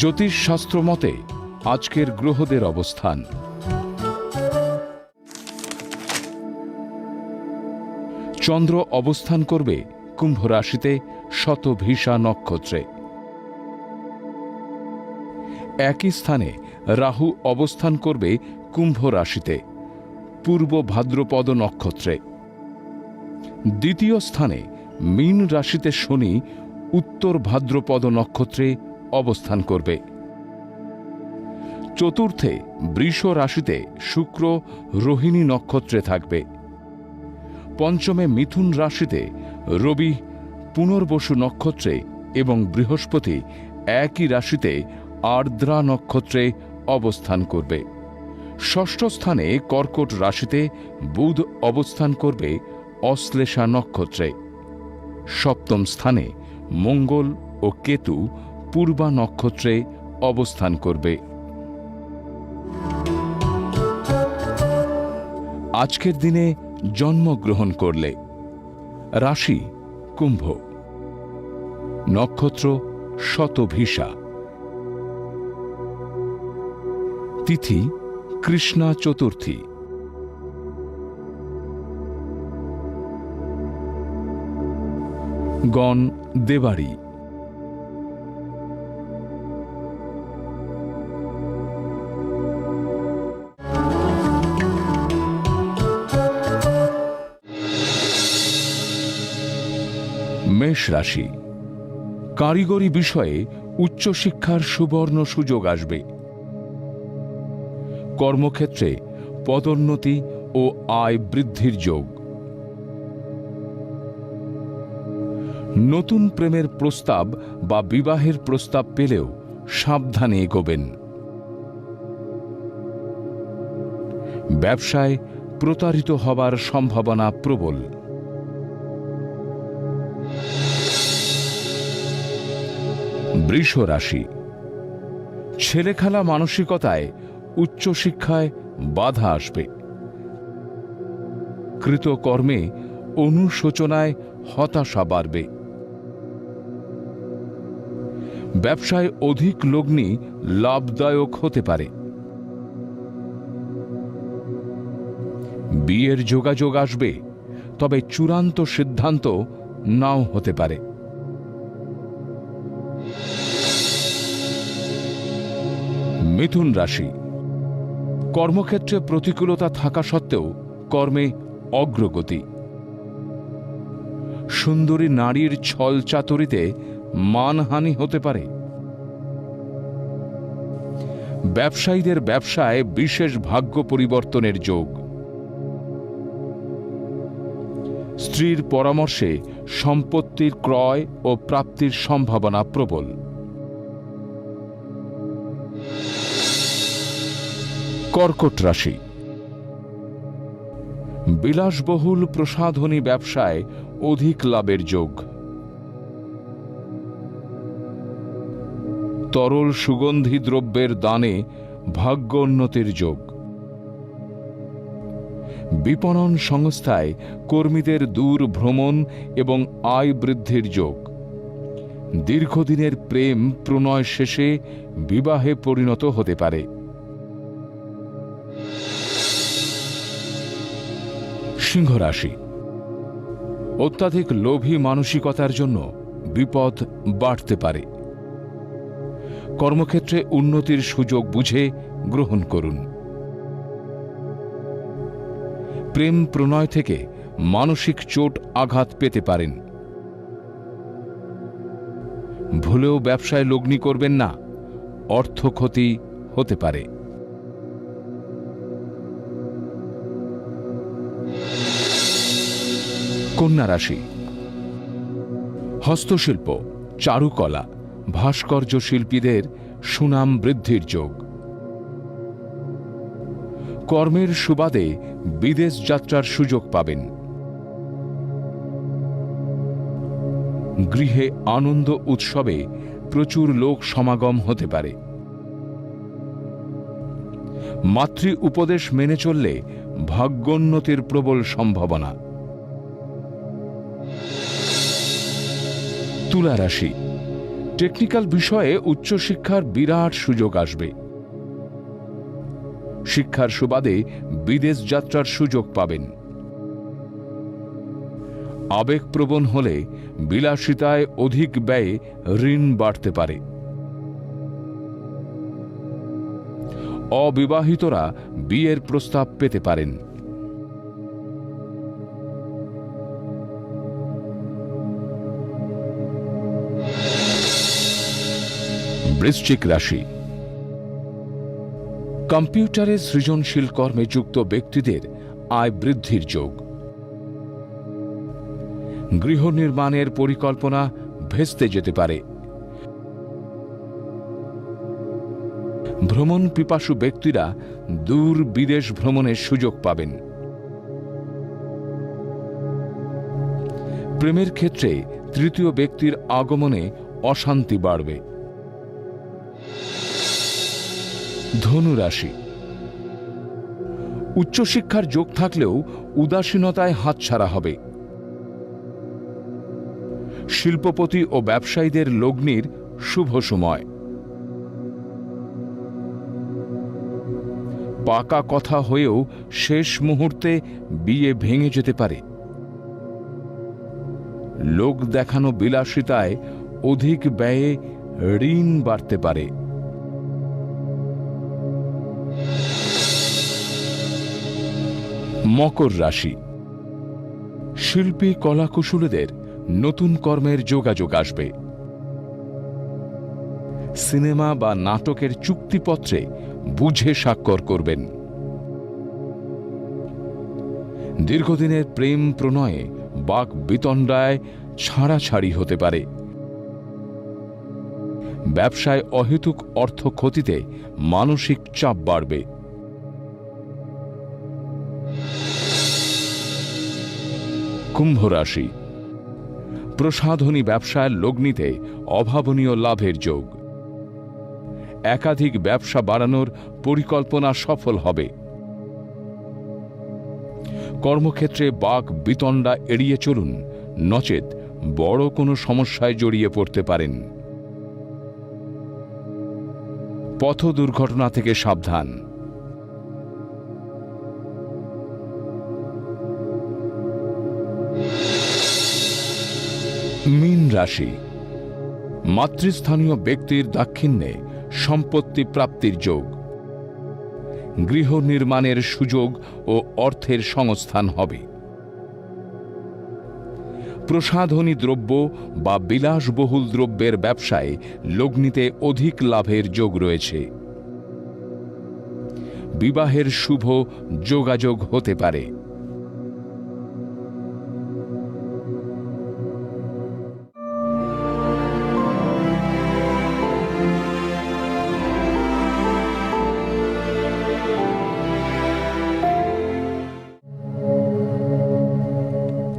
জ্যোতিষশাস্ত্র মতে আজকের গ্রহদের অবস্থান। চন্দ্র অবস্থান করবে কুম্ভ রাশিতে শতভিসা নক্ষত্রে। একই স্থানে রাহু অবস্থান করবে কুম্ভ রাশিতে, পূর্ব ভাদ্রপদ নক্ষত্রে। দ্বিতীয় স্থানে মীন রাশিতে শনি, উত্তর ভাদ্রপদ নক্ষত্রে অবস্থান করবে। চতুর্থে, বৃষ রাশিতে শুক্র রোহিণী নক্ষত্রে থাকবে। পঞ্চমে, মিথুন রাশিতে রবি পুনর্বসু নক্ষত্রে এবং বৃহস্পতি একই রাশিতে আর্দ্রা নক্ষত্রে অবস্থান করবে। ষষ্ঠ স্থানে কর্কট রাশিতে বুধ অবস্থান করবে অশ্লেষা নক্ষত্রে। সপ্তম স্থানে মঙ্গল ও কেতু পূর্বা নক্ষত্রে অবস্থান করবে। আজকের দিনে জন্মগ্রহণ করলে রাশি কুম্ভ। নক্ষত্র শতভিসা। তিথি কৃষ্ণা চতুর্থী। গণ দেবাড়ি। মেষ রাশি। কারিগরি বিষয়ে উচ্চশিক্ষার সুবর্ণ সুযোগ আসবে। কর্মক্ষেত্রে পদোন্নতি ও আয় বৃদ্ধির যোগ। নতুন প্রেমের প্রস্তাব বা বিবাহের প্রস্তাব পেলেও সাবধানে এগোবেন। ব্যবসায় প্রতারিত হবার সম্ভাবনা প্রবল। বৃষ রাশি ছেলেখেলা মানসিকতায় উচ্চশিক্ষায় বাধা আসবে। কৃতকর্মে অনুশোচনায় হতাশা বাড়বে। ব্যবসায় অধিক লগ্নি লাভদায়ক হতে পারে। বিয়ের যোগাযোগ আসবে, তবে চূড়ান্ত সিদ্ধান্ত নাও হতে পারে। মিথুন রাশি। কর্মক্ষেত্রে প্রতিকূলতা থাকা সত্ত্বেও কর্মে অগ্রগতি। সুন্দরী নারীর ছল চাতুরিতে মানহানি হতে পারে। ব্যবসায়ীদের ব্যবসায় বিশেষ ভাগ্য পরিবর্তনের যোগ। স্ত্রীর পরামর্শে সম্পত্তির ক্রয় ও প্রাপ্তির সম্ভাবনা প্রবল। কর্কট রাশি। বিলাসবহুল প্রসাধনী ব্যবসায় অধিক লাভের যোগ। তরল সুগন্ধি দ্রব্যের দানে ভাগ্য উন্নতির যোগ। বিপণন সংস্থায় কর্মীদের দূর ভ্রমণ এবং আয় বৃদ্ধির যোগ। দীর্ঘদিনের প্রেম প্রণয় শেষে বিবাহে পরিণত হতে পারে। সিংহ রাশি। অত্যাধিক লোভী মানসিকতার জন্য বিপদ বাড়তে পারে। কর্মক্ষেত্রে উন্নতির সুযোগ বুঝে গ্রহণ করুন। প্রেম প্রণয় থেকে মানসিক চোট আঘাত পেতে পারেন। ভুলেও ব্যবসায় লগ্নি করবেন না অর্থ ক্ষতি হতে পারে। কন্যা রাশি। হস্তশিল্প, চারুকলা, ভাস্কর্য শিল্পীদের সুনাম বৃদ্ধির যোগ। কর্মের সুবাদে বিদেশ যাত্রার সুযোগ পাবেন। গৃহে আনন্দ উৎসবে প্রচুর লোক সমাগম হতে পারে। মাতৃ উপদেশ মেনে চললে ভাগ্যোন্নতির প্রবল সম্ভাবনা। তুলা রাশি। টেকনিক্যাল বিষয়ে উচ্চশিক্ষার বিরাট সুযোগ আসবে। শিক্ষার সুবাদে বিদেশ যাত্রার সুযোগ পাবেন। আবেগপ্রবণ হলে বিলাসিতায় অধিক ব্যয়ে ঋণ বাড়তে পারে। অবিবাহিতরা বিয়ের প্রস্তাব পেতে পারেন। বৃশ্চিক রাশি। কম্পিউটারে সৃজনশীল কর্মে যুক্ত ব্যক্তিদের আয় বৃদ্ধির যোগ। গৃহ নির্মাণের পরিকল্পনা ভেস্তে যেতে পারে। ভ্রমণ পিপাসু ব্যক্তিরা দূর বিদেশ ভ্রমণের সুযোগ পাবেন। প্রেমের ক্ষেত্রে তৃতীয় ব্যক্তির আগমনে অশান্তি বাড়বে। ধনু রাশি। উচ্চশিক্ষার যোগ থাকলেও উদাসীনতায় হাতছাড়া হবে। শিল্পপতি ও ব্যবসায়ীদের লগ্নির শুভ সময়। পাকা কথা হয়েও শেষ মুহূর্তে বিয়ে ভেঙে যেতে পারে। লোক দেখানো বিলাসিতায় অধিক ব্যয়ে ঋণ বাড়তে পারে। মকর রাশি। শিল্পী কলাকুশলীদের নতুন কর্মের যোগাযোগ আসবে। সিনেমা বা নাটকের চুক্তিপত্রে বুঝে স্বাক্ষর করবেন। দীর্ঘদিনের প্রেম প্রণয়ে বাক বিতণ্ডায় ছাড়াছাড়ি হতে পারে। ব্যবসায় অহেতুক অর্থ ক্ষতিতে মানসিক চাপ বাড়বে। কুম্ভ রাশি। প্রসাধনী ব্যবসায় লগ্নিতে অভাবনীয় লাভের যোগ। একাধিক ব্যবসা বাড়ানোর পরিকল্পনা সফল হবে। কর্মক্ষেত্রে বাক বিতণ্ডা এড়িয়ে চলুন, নচেত বড় কোনো সমস্যায় জড়িয়ে পড়তে পারেন। পথ দুর্ঘটনা থেকে সাবধান। মীন রাশি। মাতৃস্থানীয় ব্যক্তির দাক্ষিণ্যে সম্পত্তি প্রাপ্তির যোগ। গৃহ নির্মাণের সুযোগ ও অর্থের সংস্থান হবে। প্রসাধনী দ্রব্য বা বিলাসবহুল দ্রব্যের ব্যবসায় লগ্নিতে অধিক লাভের যোগ রয়েছে। বিবাহের শুভ যোগাযোগ হতে পারে।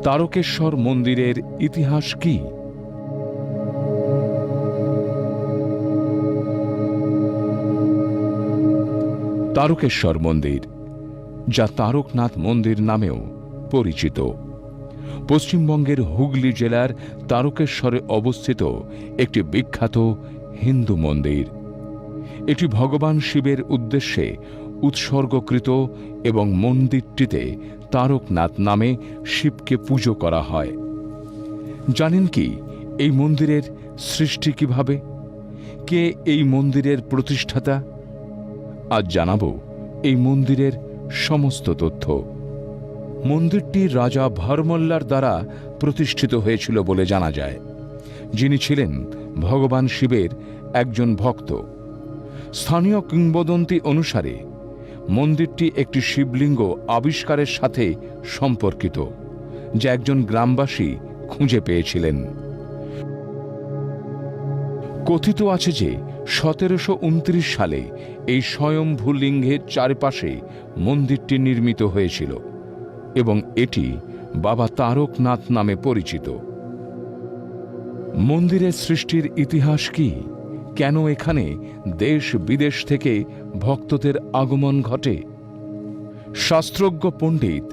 তারকেশ্বর মন্দিরের ইতিহাস কি? তারকেশ্বর মন্দির, যা তারকনাথ মন্দির নামেও পরিচিত। পশ্চিমবঙ্গের হুগলি জেলার তারকেশ্বরে অবস্থিত একটি বিখ্যাত হিন্দু মন্দির। এটি ভগবান শিবের উদ্দেশ্যে উৎসর্গকৃত এবং মন্দিরটিতে তারকনাথ নামে শিবকে পুজো করা হয়। জানেন কি, এই মন্দিরের সৃষ্টি কীভাবে? কে এই মন্দিরের প্রতিষ্ঠাতা? আজ জানাব এই মন্দিরের সমস্ত তথ্য। মন্দিরটি রাজা ভরমল্লার দ্বারা প্রতিষ্ঠিত হয়েছিল বলে জানা যায়। যিনি ছিলেন ভগবান শিবের একজন ভক্ত। স্থানীয় কিংবদন্তি অনুসারে মন্দিরটি একটি শিবলিঙ্গ আবিষ্কারের সাথে সম্পর্কিত, যা একজন গ্রামবাসী খুঁজে পেয়েছিলেন। কথিত আছে যে, সতেরোশো উনত্রিশ সালে এই স্বয়ংভূ লিঙ্গের চারপাশে মন্দিরটি নির্মিত হয়েছিল এবং এটি বাবা তারকনাথ নামে পরিচিত। মন্দিরের সৃষ্টির ইতিহাস কি? কেন এখানে দেশ বিদেশ থেকে ভক্তদের আগমন ঘটে? শাস্ত্রজ্ঞ পণ্ডিত,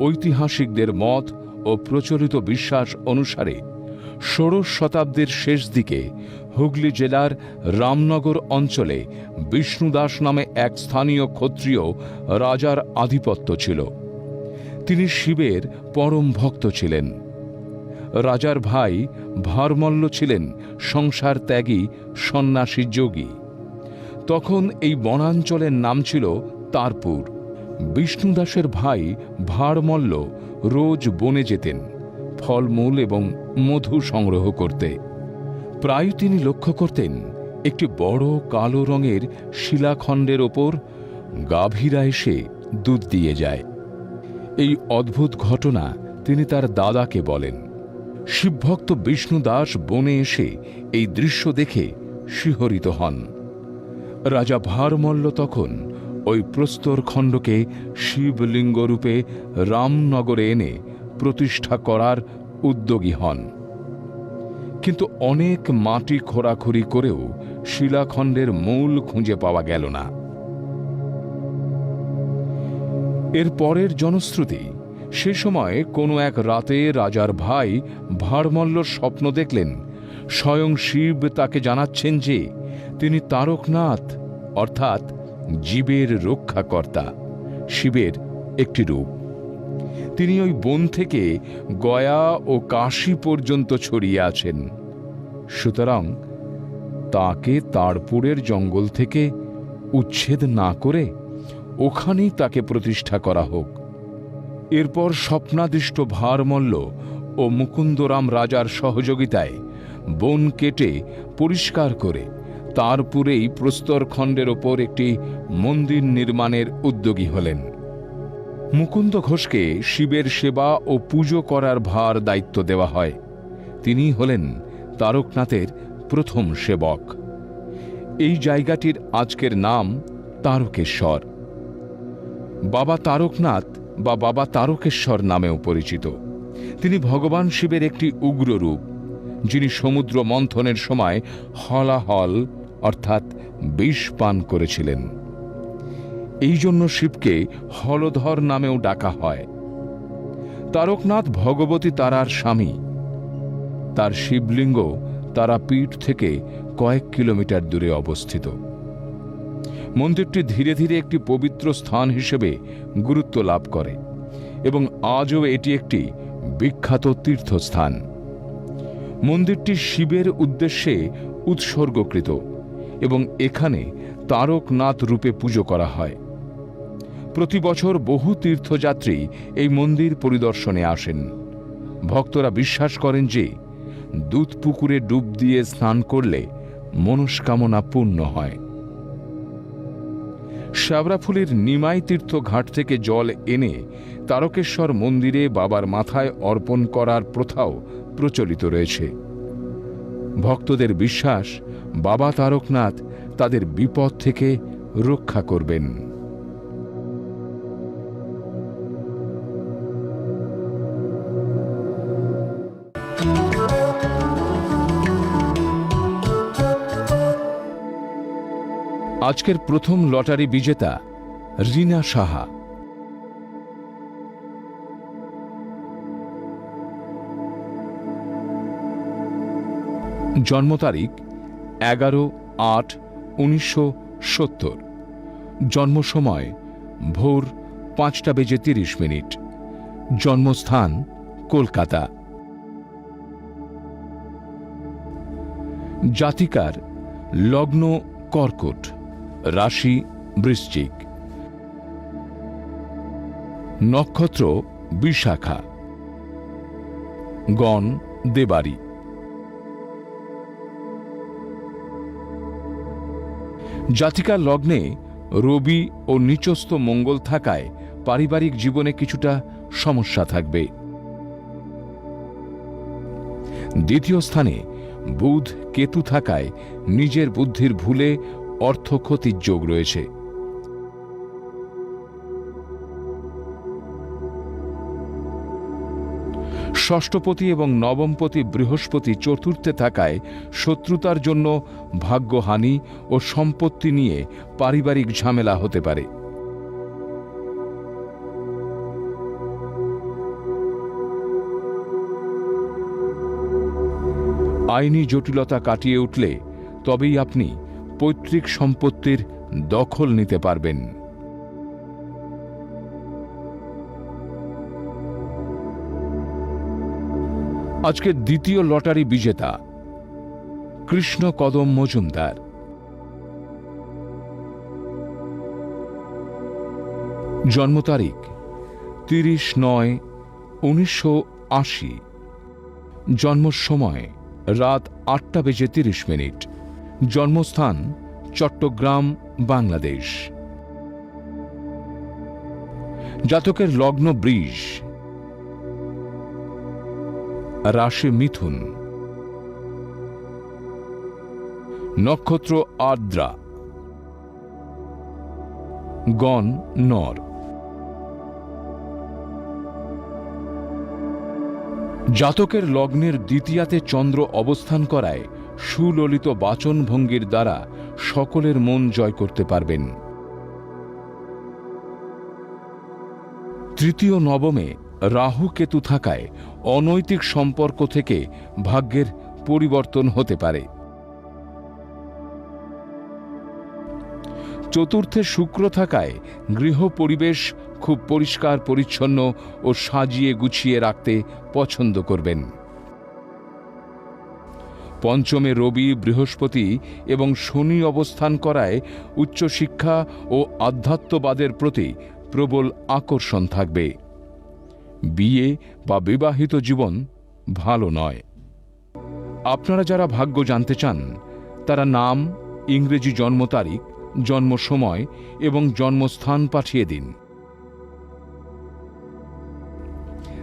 ঐতিহাসিকদের মত ও প্রচলিত বিশ্বাস অনুসারে ষোড়শ শতাব্দীর শেষ দিকে হুগলি জেলার রামনগর অঞ্চলে বিষ্ণুদাস নামে এক স্থানীয় ক্ষত্রিয় রাজার আধিপত্য ছিল। তিনি শিবের পরম ভক্ত ছিলেন। রাজার ভাই ভারমল্ল ছিলেন সংসার ত্যাগী, সন্ন্যাসী যোগী। তখন এই বনাঞ্চলের নাম ছিল তারপুর। বিষ্ণুদাসের ভাই ভারমল্ল রোজ বনে যেতেন, ফলমূল এবং মধু সংগ্রহ করতে। প্রায় তিনি লক্ষ্য করতেন একটি বড় কালো রঙের শিলাখণ্ডের ওপর গাভীরা এসে দুধ দিয়ে যায়। এই অদ্ভুত ঘটনা তিনি তার দাদাকে বলেন। শিবভক্ত বিষ্ণু দাস বনে এসে এই দৃশ্য দেখে শিহরিত হন। রাজা ভারমল্ল তখন ওই প্রস্তর খণ্ডকে শিবলিঙ্গরূপে রামনগরে এনে প্রতিষ্ঠা করার উদ্যোগী হন। কিন্তু অনেক মাটি খোঁড়াখুড়ি করেও শিলাখণ্ডের মূল খুঁজে পাওয়া গেল না। এর পরের জনশ্রুতি সে সময় কোনো এক রাতে রাজার ভাই ভারমল্লর স্বপ্ন দেখলেন। স্বয়ং শিব তাকে জানাচ্ছেন যে, তিনি তারকনাথ, অর্থাৎ জীবের রক্ষাকর্তা, শিবের একটি রূপ। তিনি ওই বন থেকে গয়া ও কাশী পর্যন্ত ছড়িয়ে আছেন। সুতরাং তাকে তারপুরের জঙ্গল থেকে উচ্ছেদ না করে ওখানেই তাকে প্রতিষ্ঠা করা হোক। এরপর স্বপ্নাদিষ্ট ভারমল্ল ও মুকুন্দরাম রাজার সহযোগিতায় বন কেটে পরিষ্কার করে তারপুরেই প্রস্তরখণ্ডের ওপর একটি মন্দির নির্মাণের উদ্যোগী হলেন। মুকুন্দ ঘোষকে শিবের সেবা ও পুজো করার ভার দায়িত্ব দেওয়া হয়। তিনি হলেন তারকনাথের প্রথম সেবক। এই জায়গাটির আজকের নাম তারকেশ্বর। বাবা তারকনাথ বা বাবা তারকেশ্বর নামেও পরিচিত। তিনি ভগবান শিবের একটি উগ্র রূপ, যিনি সমুদ্র মন্থনের সময় হলাহল, অর্থাৎ বিষ পান করেছিলেন। এই জন্য শিবকে হলধর নামেও ডাকা হয়। তারকনাথ ভগবতী তারার স্বামী। তার শিবলিঙ্গ তারাপীঠ থেকে কয়েক কিলোমিটার দূরে অবস্থিত। মন্দিরটি ধীরে ধীরে একটি পবিত্র স্থান হিসেবে গুরুত্ব লাভ করে এবং আজও এটি একটি বিখ্যাত তীর্থস্থান। মন্দিরটি শিবের উদ্দেশ্যে উৎসর্গকৃত এবং এখানে তারকনাথ রূপে পুজো করা হয়। প্রতি বছর বহু তীর্থযাত্রী এই মন্দির পরিদর্শনে আসেন। ভক্তরা বিশ্বাস করেন যে দুধ পুকুরে ডুব দিয়ে স্নান করলে মনস্কামনা পূর্ণ হয়। শ্যাবরাফুলির নিমাই তীর্থ ঘাট থেকে জল এনে তারকেশ্বর মন্দিরে বাবার মাথায় অর্পণ করার প্রথাও প্রচলিত রয়েছে। ভক্তদের বিশ্বাস, বাবা তারকনাথ তাদের বিপদ থেকে রক্ষা করবেন। আজকের প্রথম লটারি বিজেতা রিনা সাহা। জন্ম তারিখ এগারো আট উনিশশো সত্তর। জন্ম সময় ভোর পাঁচটা বেজে তিরিশ মিনিট। জন্মস্থান কলকাতা। জাতিকার লগ্ন কর্কট। রাশি বৃশ্চিক। নক্ষত্র বিশাখা। গণ দেবারি। জাতিকার লগ্নে রবি ও নিচস্থ মঙ্গল থাকায় পারিবারিক জীবনে কিছুটা সমস্যা থাকবে। দ্বিতীয় স্থানে বুধ কেতু থাকায় নিজের বুদ্ধির ভুলে অর্থ ক্ষতির যোগ রয়েছে। ষষ্ঠপতি এবং নবমপতি বৃহস্পতি চতুর্থে থাকায় শত্রুতার জন্য ভাগ্যহানি ও সম্পত্তি নিয়ে পারিবারিক ঝামেলা হতে পারে। আইনি জটিলতা কাটিয়ে উঠলে তবেই আপনি পৈতৃক সম্পত্তির দখল নিতে পারবেন। আজকের দ্বিতীয় লটারি বিজেতা, কৃষ্ণ কদম মজুমদার। জন্ম তারিখ, তিরিশ নয়, উনিশশো আশি। জন্ম সময়, রাত আটটা বেজে তিরিশ মিনিট। জন্মস্থান, চট্টগ্রাম, বাংলাদেশ। জাতকের লগ্ন বৃষ রাশি মিথুন। নক্ষত্র আদ্রা গণ, নর। জাতকের লগ্নের দ্বিতীয়াতে চন্দ্র অবস্থান করায় সুললিত বাচনভঙ্গির দ্বারা সকলের মন জয় করতে পারবেন। তৃতীয় নবমে রাহু কেতু থাকায় অনৈতিক সম্পর্ক থেকে ভাগ্যের পরিবর্তন হতে পারে। চতুর্থে শুক্র থাকায় গৃহ পরিবেশ খুব পরিষ্কার, পরিচ্ছন্ন ও সাজিয়ে গুছিয়ে রাখতে পছন্দ করবেন। পঞ্চমে রবি, বৃহস্পতি এবং শনি অবস্থান করায় উচ্চশিক্ষা ও আধ্যাত্মবাদের প্রতি প্রবল আকর্ষণ থাকবে। বিয়ে বা বিবাহিত জীবন ভালো নয়। আপনারা যারা ভাগ্য জানতে চান, তারা নাম, ইংরেজি জন্ম তারিখ, জন্ম সময় এবং জন্মস্থান পাঠিয়ে দিন।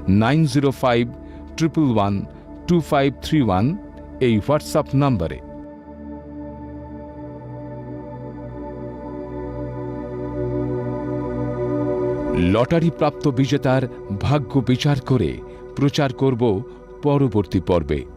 Nine zero five triple one two five three one এই হোয়াটসঅ্যাপ নম্বরে। লটারি প্রাপ্ত বিজেতার ভাগ্য বিচার করে প্রচার করব পরবর্তী পর্বে।